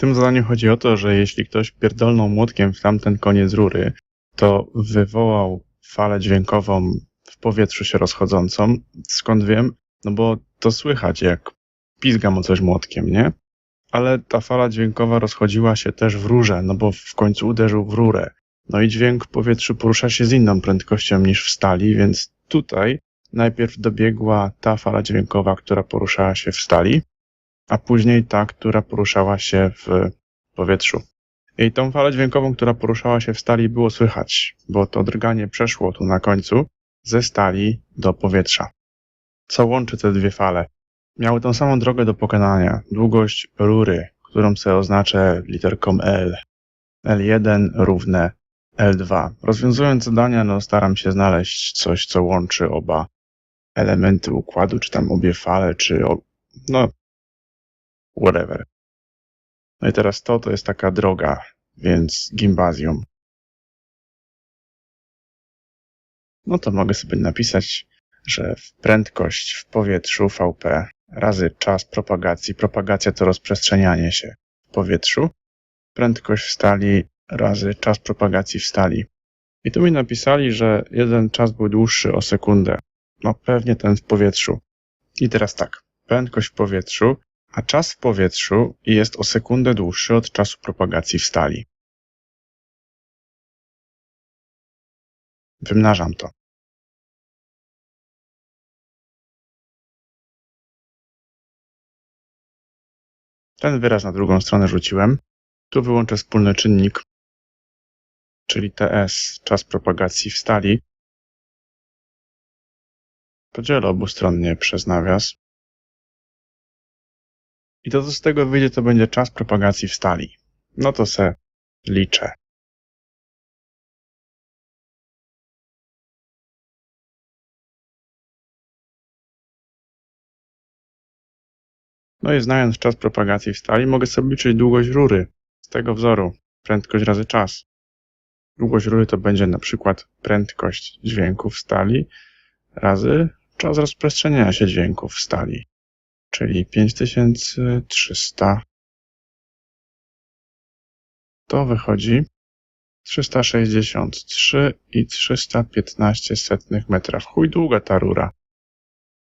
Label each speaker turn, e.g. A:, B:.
A: tym zadaniu chodzi o to, że jeśli ktoś pierdolnął młotkiem w tamten koniec rury, to wywołał falę dźwiękową w powietrzu się rozchodzącą. Skąd wiem? No bo to słychać, jak pizgam o coś młotkiem, nie? Ale ta fala dźwiękowa rozchodziła się też w rurze, no bo w końcu uderzył w rurę. No i dźwięk w powietrzu porusza się z inną prędkością niż w stali, więc tutaj najpierw dobiegła ta fala dźwiękowa, która poruszała się w stali, a później ta, która poruszała się w powietrzu. I tą falę dźwiękową, która poruszała się w stali, było słychać, bo to drganie przeszło tu na końcu ze stali do powietrza. Co łączy te dwie fale? Miały tą samą drogę do pokonania, długość rury, którą sobie oznaczę literką L. L1 równe L2. Rozwiązując zadania, no staram się znaleźć coś, co łączy oba elementy układu, czy tam obie fale, czy o, no whatever. No i teraz to, to jest taka droga, więc gimbazjum. No to mogę sobie napisać, że prędkość w powietrzu VP razy czas propagacji, propagacja to rozprzestrzenianie się w powietrzu, prędkość w stali razy czas propagacji w stali. I tu mi napisali, że jeden czas był dłuższy o sekundę. No pewnie ten w powietrzu. I teraz tak, prędkość w powietrzu, a czas w powietrzu jest o sekundę dłuższy od czasu propagacji w stali. Wymnażam to. Ten wyraz na drugą stronę rzuciłem. Tu wyłączę wspólny czynnik, czyli TS, czas propagacji w stali. Podzielę obustronnie przez nawias. I to, co z tego wyjdzie, to będzie czas propagacji w stali. No to se liczę. No i znając czas propagacji w stali, mogę sobie liczyć długość rury z tego wzoru. Prędkość razy czas. Długość rury to będzie na przykład prędkość dźwięku w stali razy czas rozprzestrzeniania się dźwięku w stali, czyli 5300. To wychodzi 363 i 315 setnych metra. W chuj długa ta rura.